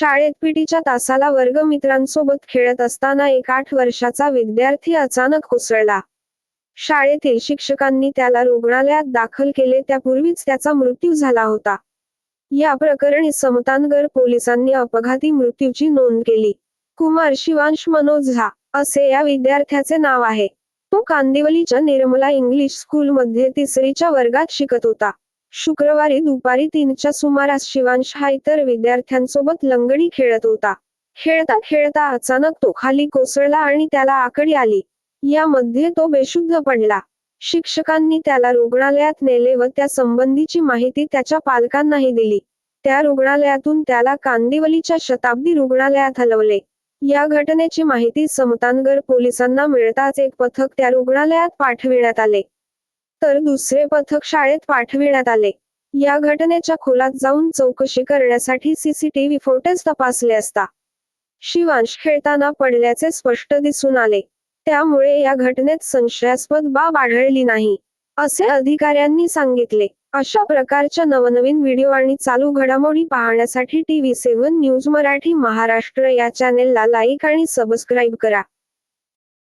शाळेत पीटीच्या तासाला वर्गमित्रांसोबत खेळत असताना एक आठ वर्षाचा विद्यार्थी अचानक कोसळला. शाळेतील शिक्षकांनी त्याला रुग्णालयात दाखल केले त्यापूर्वीच त्याचा मृत्यू झाला होता. या प्रकरणी समतानगर पोलिसांनी अपघाती मृत्यूची नोंद केली. कुमार शिवांश मनोज झा असे या विद्यार्थ्याचे नाव आहे. तो कांदिवलीच्या निर्मला इंग्लिश स्कूलमध्ये तिसरीच्या वर्गात शिकत होता. शुक्रवारी दुपारी तीनच्या सुमारास शिवांश हा इतर विद्यार्थ्यांसोबत लंगडी खेळत होता. खेळता खेळता अचानक तो खाली कोसळला आणि त्याला आकडी आली. यामध्ये तो बेशुद्ध पडला. शिक्षकांनी त्याला रुग्णालयात नेले व त्या संबंधीची माहिती त्याच्या पालकांनाही दिली. त्या रुग्णालयातून त्याला कांदिवलीच्या शताब्दी रुग्णालयात हलवले. या घटनेची माहिती समतानगर पोलिसांना मिळताच एक पथक त्या रुग्णालयात पाठविण्यात आले. तर दुसरे पथक शाळेत पाठविण्यात आले. या घटनेच्या खोलात जाऊन चौकशी करण्यासाठी सीसीटीव्ही फोटेज तपासले असता. शिवांश खेळताना पडल्याचे स्पष्ट दिसून आले. त्यामुळे या घटनेत संशयास्पद बाब आढळली नाही असे अधिकाऱ्यांनी सांगितले. अशा प्रकारच्या नवनवीन व्हिडिओ आणि चालू घडामोडी पाहण्यासाठी TV seven news Marathi Maharashtra या चॅनेलला लाईक आणि सबस्क्राईब करा.